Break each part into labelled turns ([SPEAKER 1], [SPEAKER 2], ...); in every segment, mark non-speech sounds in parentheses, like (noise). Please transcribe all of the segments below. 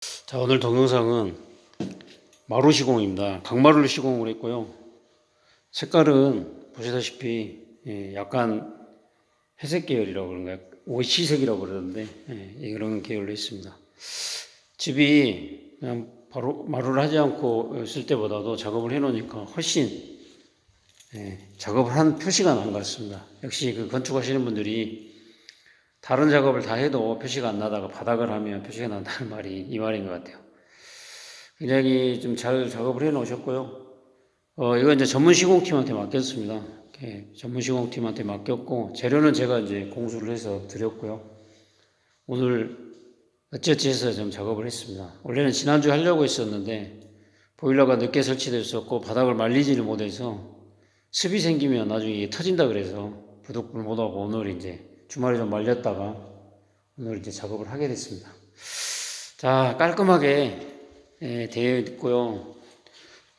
[SPEAKER 1] 자 오늘 동영상은 마루 시공입니다. 강마루를 시공을 했고요. 색깔은 보시다시피 예, 약간 회색 계열이라고 그런가요? 오시색이라고 그러는데 예, 이런 계열로 했습니다. 집이 그냥 바로 마루를 하지 않고 쓸 때보다도 작업을 해놓으니까 훨씬 예, 작업을 한 표시가 난것 같습니다. 역시 그 건축하시는 분들이 다른 작업을 다 해도 표시가 안 나다가 바닥을 하면 표시가 난다는 (laughs) 말이 이 말인 것 같아요. 굉장히 좀 잘 작업을 해 놓으셨고요. 어, 이거 이제 전문 시공팀한테 맡겼습니다. 이렇게 전문 시공팀한테 맡겼고, 재료는 제가 이제 공수를 해서 드렸고요. 오늘 어찌어찌 해서 좀 작업을 했습니다. 원래는 지난주에 하려고 했었는데, 보일러가 늦게 설치됐었고, 바닥을 말리지를 못해서, 습이 생기면 나중에 터진다 그래서, 부득불 못하고 오늘 이제 주말에 좀 말렸다가, 오늘 이제 작업을 하게 됐습니다. 자, 깔끔하게 예, 되어 있고요.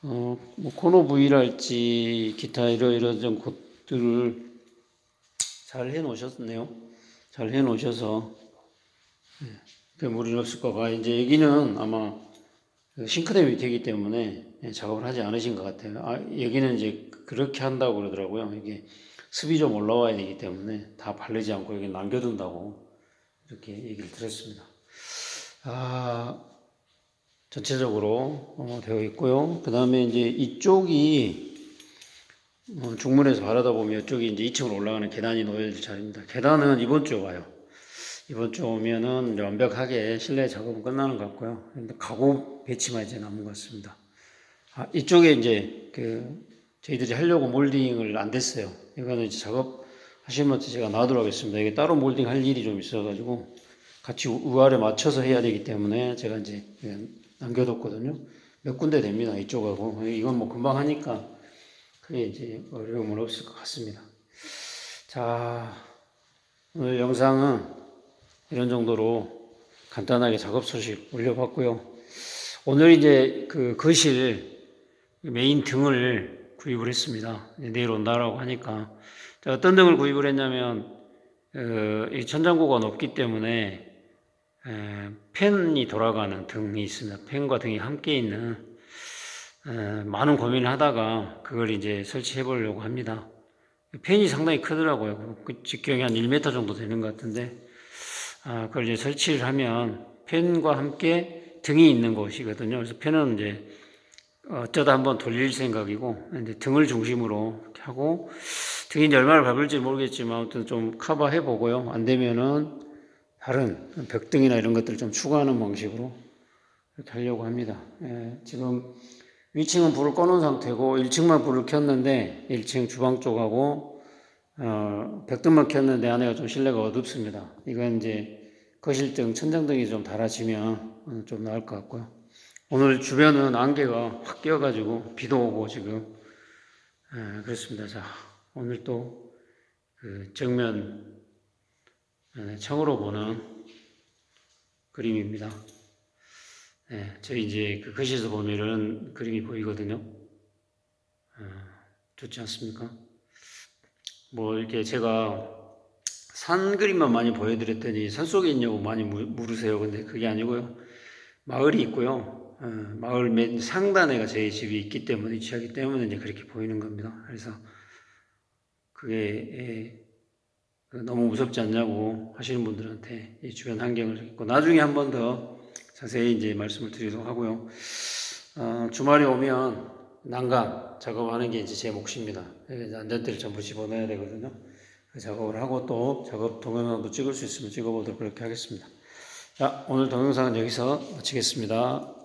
[SPEAKER 1] 어, 뭐 코너 부위랄지 기타 이러이러 좀 곳들을 잘 해놓으셨네요. 잘 해놓으셔서 예, 별 무리는 없을 거가 이제 여기는 아마 그 싱크대 밑이기 때문에 예, 작업을 하지 않으신 것 같아요. 아, 여기는 이제 그렇게 한다고 그러더라고요. 이게 습이 좀 올라와야 되기 때문에 다 바르지 않고 여기 남겨둔다고 이렇게 얘기를 들었습니다. 아, 전체적으로 어, 되어 있고요. 그 다음에 이제 이쪽이 어, 중문에서 바라다 보면 이쪽이 이제 2층으로 올라가는 계단이 놓여질 자리입니다. 계단은 이번 주에 와요. 이번 주 오면은 완벽하게 실내 작업은 끝나는 것 같고요. 가구 배치만 이제 남은 것 같습니다. 아, 이쪽에 이제 그 저희들이 하려고 몰딩을 안 됐어요. 이거는 이제 작업 하시면 제가 놔두라고 했습니다. 이게 따로 몰딩 할 일이 좀 있어가지고 같이 우아래 맞춰서 해야 되기 때문에 제가 이제 남겨뒀거든요. 몇 군데 됩니다. 이쪽하고. 이건 뭐 금방 하니까 크게 이제 어려움은 없을 것 같습니다. 자, 오늘 영상은 이런 정도로 간단하게 작업 소식 올려봤고요. 오늘 이제 그 거실 메인 등을 구입을 했습니다. 내일 온다라고 하니까. 자, 어떤 등을 구입을 했냐면, 어, 이 천장고가 높기 때문에 에, 팬이 돌아가는 등이 있습니다. 팬과 등이 함께 있는 에, 많은 고민을 하다가 그걸 이제 설치해 보려고 합니다. 팬이 상당히 크더라고요. 그 직경이 한 1m 정도 되는 것 같은데 아, 그걸 이제 설치를 하면 팬과 함께 등이 있는 곳이거든요. 그래서 팬은 이제 어쩌다 한번 돌릴 생각이고 이제 등을 중심으로 이렇게 하고 등이 이제 얼마나 밟을지 모르겠지만 아무튼 좀 커버해 보고요. 안 되면은 다른 벽등이나 이런 것들을 좀 추가하는 방식으로 이렇게 하려고 합니다. 예, 지금 위층은 불을 꺼놓은 상태고 1층만 불을 켰는데 1층 주방 쪽하고 어, 벽등만 켰는데 안에가 좀 실내가 어둡습니다. 이건 이제 거실등, 천장등이 좀 달아지면 좀 나을 것 같고요. 오늘 주변은 안개가 확 끼어가지고 비도 오고 지금 예, 그렇습니다. 자 오늘 또 그 정면 네, 청으로 보는 그림입니다. 네, 저희 이제 그 거실에서 보면 이런 그림이 보이거든요. 어, 좋지 않습니까? 뭐 이렇게 제가 산 그림만 많이 보여드렸더니 산 속에 있냐고 많이 물으세요. 근데 그게 아니고요. 마을이 있고요. 어, 마을 맨 상단에가 제 집이 있기 때문에 위치하기 때문에 이제 그렇게 보이는 겁니다. 그래서 그게 예, 그 너무 무섭지 않냐고 하시는 분들한테 이 주변 환경을 있고 나중에 한 번 더 자세히 이제 말씀을 드리도록 하고요. 어, 주말에 오면 난간 작업하는 게 이제 제 몫입니다. 안전대를 전부 집어넣어야 되거든요. 그 작업을 하고 또 작업 동영상도 찍을 수 있으면 찍어보도록 그렇게 하겠습니다. 자, 오늘 동영상은 여기서 마치겠습니다.